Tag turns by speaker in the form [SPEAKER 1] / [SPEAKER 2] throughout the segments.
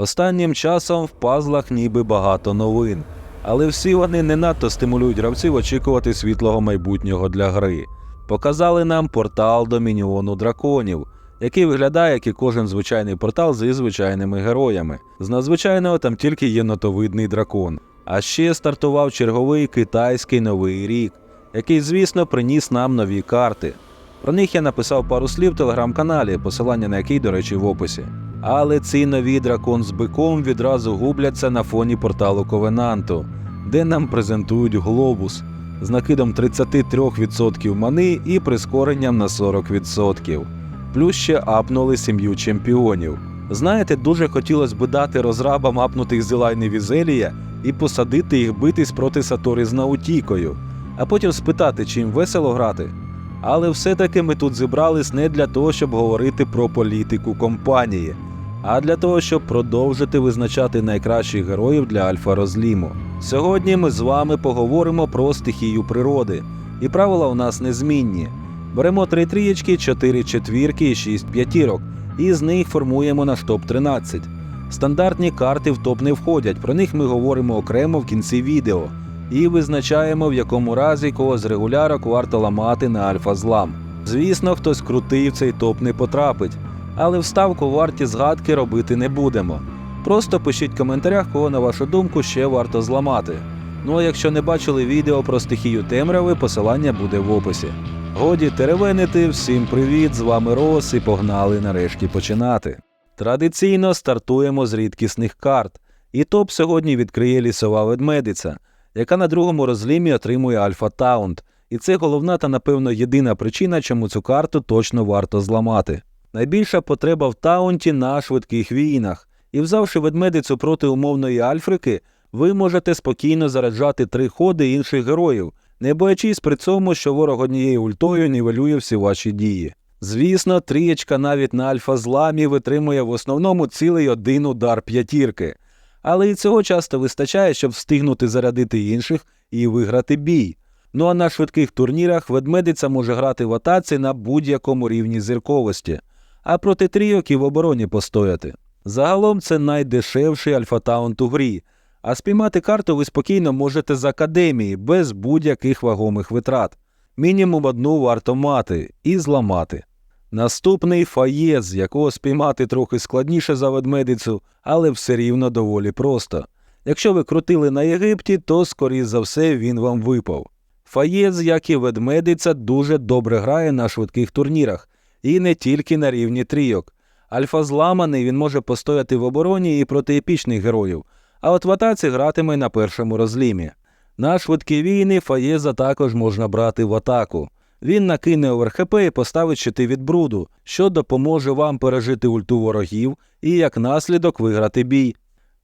[SPEAKER 1] Останнім часом в пазлах ніби багато новин, але всі вони не надто стимулюють гравців очікувати світлого майбутнього для гри. Показали нам портал Домініону драконів, який виглядає як і кожен звичайний портал зі звичайними героями. З надзвичайного там тільки єнотовидний дракон. А ще стартував черговий китайський новий рік, який, звісно, приніс нам нові карти. Про них я написав пару слів в телеграм-каналі, посилання на який, до речі, в описі. Але ці нові дракон з биком відразу губляться на фоні порталу Ковенанту, де нам презентують глобус з накидом 33% мани і прискоренням на 40%. Плюс ще апнули сім'ю чемпіонів. Знаєте, дуже хотілося б дати розрабам апнутих з Ілайни Візелія і посадити їх битись проти Сатори з Наутікою, а потім спитати, чи їм весело грати. Але все-таки ми тут зібрались не для того, щоб говорити про політику компанії, а для того, щоб продовжити визначати найкращих героїв для Альфа Розліму. Сьогодні ми з вами поговоримо про стихію природи, і правила у нас незмінні. Беремо три трієчки, чотири четвірки і шість п'ятірок, і з них формуємо наш топ-13. Стандартні карти в топ не входять, про них ми говоримо окремо в кінці відео. І визначаємо, в якому разі кого з регулярок варто ламати на альфа злам. Звісно, хтось крутий в цей топ не потрапить, але вставку варті згадки робити не будемо. Просто пишіть в коментарях, кого, на вашу думку, ще варто зламати. Ну а якщо не бачили відео про стихію темряви, посилання буде в описі. Годі теревенити, всім привіт! З вами Рос і погнали нарешті починати. Традиційно стартуємо з рідкісних карт, і топ сьогодні відкриє лісова ведмедиця, яка на другому розлімі отримує Альфа Таунт, і це головна та, напевно, єдина причина, чому цю карту точно варто зламати. Найбільша потреба в таунті на швидких війнах, і взявши ведмедицю проти умовної Альфрики, ви можете спокійно зараджати три ходи інших героїв, не боячись при цьому, що ворог однією ультою нівелює всі ваші дії. Звісно, трієчка навіть на альфа-зламі витримує в основному цілий один удар п'ятірки, але і цього часто вистачає, щоб встигнути зарядити інших і виграти бій. Ну а на швидких турнірах ведмедиця може грати в атаці на будь-якому рівні зірковості, а проти трійок і в обороні постояти. Загалом це найдешевший альфа-таунт у грі, а спіймати карту ви спокійно можете з академії без будь-яких вагомих витрат. Мінімум одну варто мати і зламати. Наступний фаєз, якого спіймати трохи складніше за ведмедицю, але все рівно доволі просто. Якщо ви крутили на Єгипті, то, скоріш за все, він вам випав. Фаєз, як і ведмедиця, дуже добре грає на швидких турнірах, і не тільки на рівні трійок. Альфа зламаний він може постояти в обороні і проти епічних героїв, а от в атаці гратиме на першому розлімі. На швидкі війни Фаєза також можна брати в атаку. Він накине ОверХП і поставить щити від бруду, що допоможе вам пережити ульту ворогів і як наслідок виграти бій.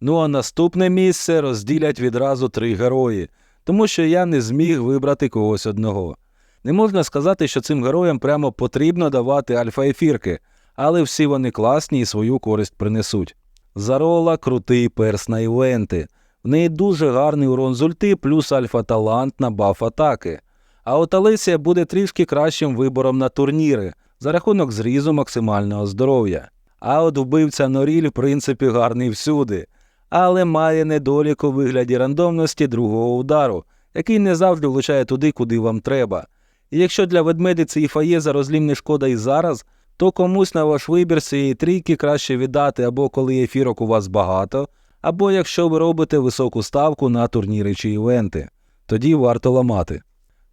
[SPEAKER 1] Ну а наступне місце розділять відразу три герої, тому що я не зміг вибрати когось одного. Не можна сказати, що цим героям прямо потрібно давати альфа-ефірки, але всі вони класні і свою користь принесуть. Зарола крутий перс на івенти. В неї дуже гарний урон з ульти, плюс альфа-талант на баф атаки. А от Алесія буде трішки кращим вибором на турніри за рахунок зрізу максимального здоров'я. А от вбивця Норіль, в принципі, гарний всюди, але має недолік у вигляді рандомності другого удару, який не завжди влучає туди, куди вам треба. І якщо для ведмедиці і фаєза розлім не шкода і зараз, то комусь на ваш вибір цієї трійки краще віддати або коли ефірок у вас багато, або якщо ви робите високу ставку на турніри чи івенти. Тоді варто ламати.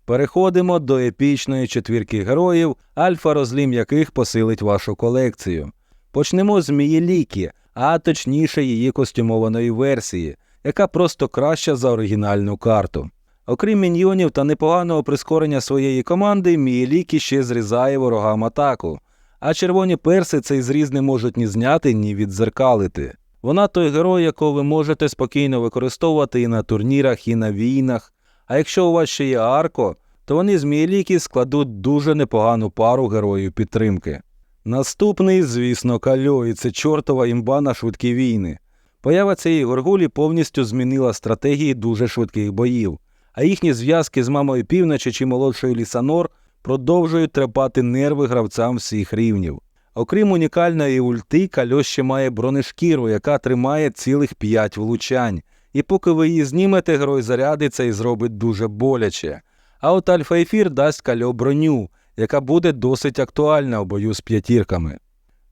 [SPEAKER 1] Переходимо до епічної четвірки героїв, альфа розлім яких посилить вашу колекцію. Почнемо з Мієлікі, а точніше її костюмованої версії, яка просто краща за оригінальну карту. Окрім міньйонів та непоганого прискорення своєї команди, Мієлікі ще зрізає ворогам атаку, а червоні перси цей зріз не можуть ні зняти, ні відзеркалити. Вона той герой, якого ви можете спокійно використовувати і на турнірах, і на війнах. А якщо у вас ще є арко, то вони з Мієліки складуть дуже непогану пару героїв підтримки. Наступний, звісно, Кальо, і це чортова імба на швидкі війни. Поява цієї горгулі повністю змінила стратегії дуже швидких боїв, а їхні зв'язки з мамою півночі чи молодшою Лісанор продовжують трепати нерви гравцям всіх рівнів. Окрім унікальної ульти, Кальо ще має бронешкіру, яка тримає цілих 5 влучань. І поки ви її знімете, герой зарядиться і зробить дуже боляче. А от Альфа-Ефір дасть Кальо броню, яка буде досить актуальна у бою з п'ятірками.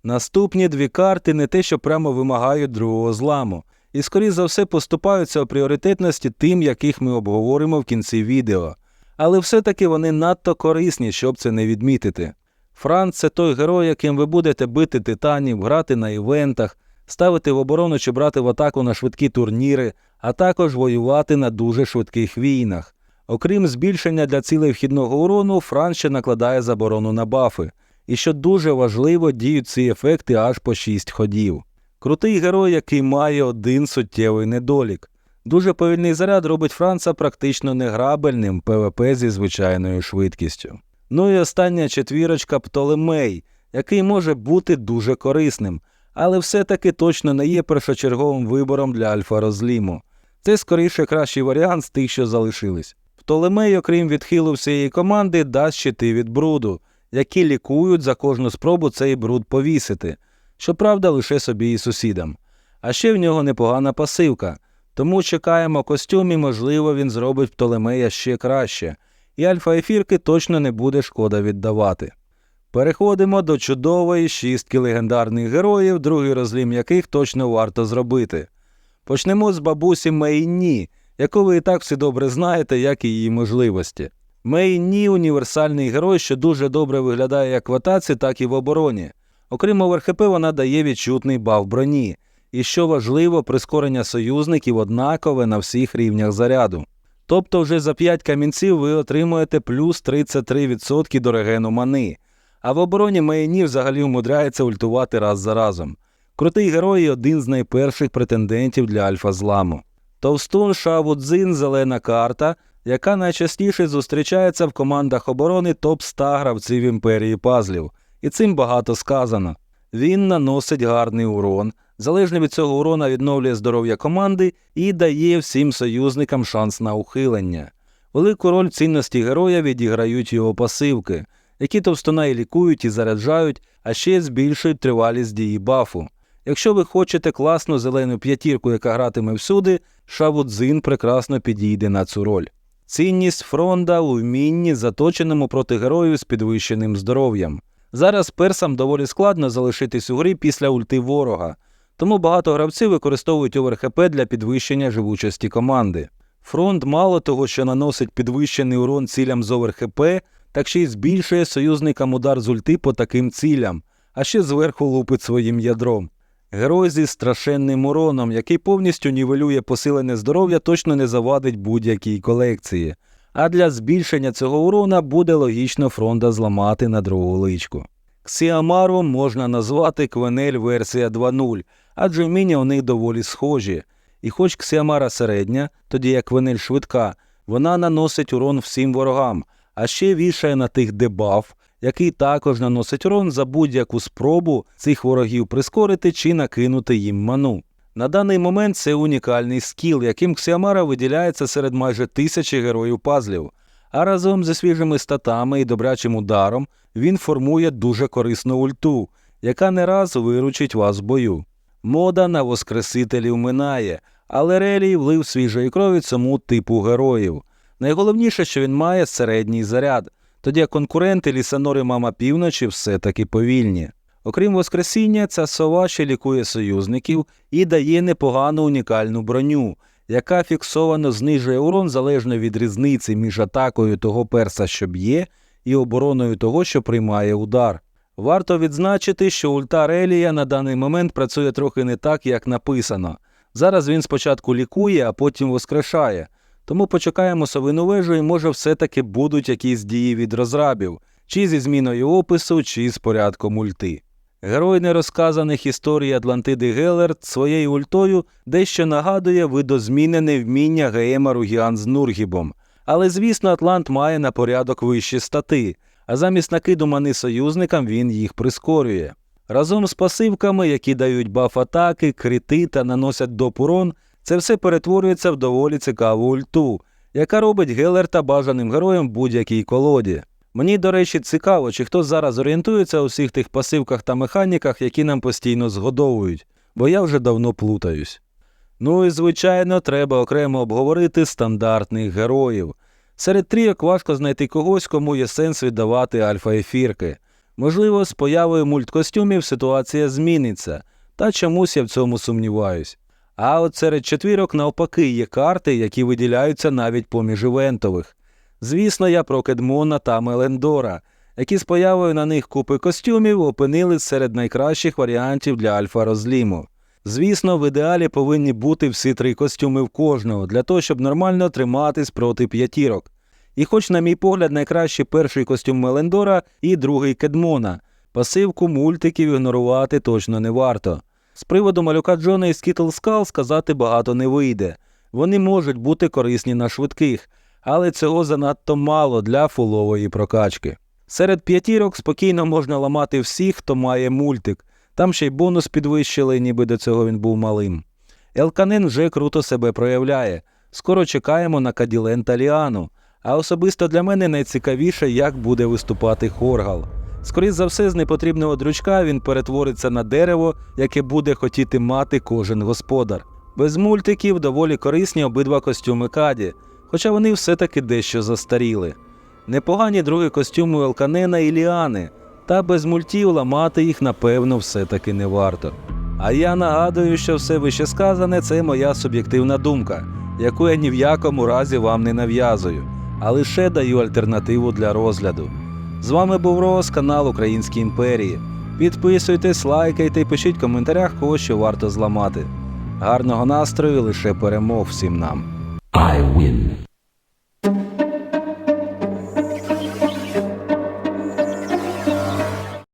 [SPEAKER 1] Наступні дві карти не те, що прямо вимагають другого зламу, і, скоріш за все, поступаються у пріоритетності тим, яких ми обговоримо в кінці відео. Але все-таки вони надто корисні, щоб це не відмітити. Франц це той герой, яким ви будете бити титанів, грати на івентах, ставити в оборону чи брати в атаку на швидкі турніри, а також воювати на дуже швидких війнах. Окрім збільшення для цілей вхідного урону, Франц ще накладає заборону на бафи. І що дуже важливо, діють ці ефекти аж по 6 ходів. Крутий герой, який має один суттєвий недолік. Дуже повільний заряд робить Франца практично неграбельним ПВП зі звичайною швидкістю. Ну і остання четвірочка Птолемей, який може бути дуже корисним, але все-таки точно не є першочерговим вибором для альфа-розліму. Це скоріше кращий варіант з тих, що залишились. Птолемей, окрім відхилу всієї команди, дасть щити від бруду, які лікують за кожну спробу цей бруд повісити, щоправда, лише собі і сусідам. А ще в нього непогана пасивка, тому чекаємо костюм і, можливо, він зробить Птолемея ще краще, і альфа-ефірки точно не буде шкода віддавати. Переходимо до чудової шістки легендарних героїв, другий розлім яких точно варто зробити. Почнемо з бабусі Мейні, яку ви і так всі добре знаєте, як і її можливості. Мейні універсальний герой, що дуже добре виглядає як в атаці, так і в обороні. Окрім ОверХП, вона дає відчутний баф броні, і що важливо, прискорення союзників однакове на всіх рівнях заряду. Тобто вже за 5 камінців ви отримуєте плюс 33% до регену мани, а в обороні Мейні взагалі умудряється ультувати раз за разом. Крутий герой і один з найперших претендентів для альфа-зламу. Товстун Шавудзин зелена карта, яка найчастіше зустрічається в командах оборони топ-100 гравців імперії пазлів, і цим багато сказано. Він наносить гарний урон, залежно від цього урона відновлює здоров'я команди і дає всім союзникам шанс на ухилення. Велику роль цінності героя відіграють його пасивки, які товстуна і лікують і заряджають, а ще збільшують тривалість дії бафу. Якщо ви хочете класну зелену п'ятірку, яка гратиме всюди, Шавудзин прекрасно підійде на цю роль. Цінність фронда у вмінні, заточеному проти героїв з підвищеним здоров'ям. Зараз персам доволі складно залишитись у грі після ульти ворога, тому багато гравців використовують ОверХП для підвищення живучості команди. Фронт мало того, що наносить підвищений урон цілям з ОверХП, так ще й збільшує союзникам удар з ульти по таким цілям, а ще зверху лупить своїм ядром. Герой зі страшенним уроном, який повністю нівелює посилене здоров'я, точно не завадить будь-якій колекції. А для збільшення цього урона буде логічно фронда зламати на другу личку. Ксіамару можна назвати Квенель версія 2.0, адже вміння у них доволі схожі. І хоч Ксіамара середня, тоді як Квенель швидка, вона наносить урон всім ворогам, а ще вішає на тих дебаф, який також наносить урон за будь-яку спробу цих ворогів прискорити чи накинути їм ману. На даний момент це унікальний скіл, яким Ксіамара виділяється серед майже тисячі героїв пазлів. А разом зі свіжими статами і добрячим ударом він формує дуже корисну ульту, яка не раз виручить вас в бою. Мода на воскресителів минає, але Релій влив свіжої крові цьому типу героїв. Найголовніше, що він має середній заряд, тоді конкуренти Лісанори Мама Півночі все-таки повільні. Окрім Воскресіння, ця сова ще лікує союзників і дає непогану унікальну броню, яка фіксовано знижує урон залежно від різниці між атакою того перса, що б'є, і обороною того, що приймає удар. Варто відзначити, що ульта Релія на даний момент працює трохи не так, як написано. Зараз він спочатку лікує, а потім воскрешає. Тому почекаємо совину вежу і може все-таки будуть якісь дії від розрабів, чи зі зміною опису, чи з порядком ульти. Герой нерозказаних історій Атлантиди Гелерт своєю ультою дещо нагадує видозмінене вміння Геема Ругіан з Нургібом. Але, звісно, Атлант має на порядок вищі стати, а замість накиду мани союзникам він їх прискорює. Разом з пасивками, які дають баф атаки, крити та наносять доп урон, це все перетворюється в доволі цікаву ульту, яка робить Гелерта бажаним героєм в будь-якій колоді. Мені, до речі, цікаво, чи хтось зараз орієнтується у всіх тих пасивках та механіках, які нам постійно згодовують, бо я вже давно плутаюсь. Ну і звичайно, треба окремо обговорити стандартних героїв. Серед трійок важко знайти когось, кому є сенс віддавати альфа-ефірки. Можливо, з появою мульткостюмів ситуація зміниться, та чомусь я в цьому сумніваюсь. А от серед четвірок навпаки є карти, які виділяються навіть поміж івентових. Звісно, я про Кедмона та Мелендора, які з появою на них купи костюмів опинились серед найкращих варіантів для альфа-розліму. Звісно, в ідеалі повинні бути всі три костюми в кожного, для того, щоб нормально триматись проти п'ятірок. І хоч, на мій погляд, найкращий перший костюм Мелендора і другий Кедмона, пасивку мультиків ігнорувати точно не варто. З приводу малюка Джона і Скітл Скал сказати багато не вийде. Вони можуть бути корисні на швидких, але цього занадто мало для фулової прокачки. Серед п'ятірок спокійно можна ламати всіх, хто має мультик. Там ще й бонус підвищили, ніби до цього він був малим. Елканин вже круто себе проявляє. Скоро чекаємо на Каділен та Ліану. А особисто для мене найцікавіше, як буде виступати Хоргал. Скоріше за все, з непотрібного дрючка він перетвориться на дерево, яке буде хотіти мати кожен господар. Без мультиків доволі корисні обидва костюми Каді, хоча вони все-таки дещо застаріли. Непогані другі костюми Елканена і Ліани, та без мультів ламати їх, напевно, все-таки не варто. А я нагадую, що все вище сказане це моя суб'єктивна думка, яку я ні в якому разі вам не нав'язую, а лише даю альтернативу для розгляду. З вами був Рос, канал Українській імперії. Підписуйтесь, лайкайте і пишіть в коментарях, кого що варто зламати. Гарного настрою, лише перемог всім нам.
[SPEAKER 2] I win.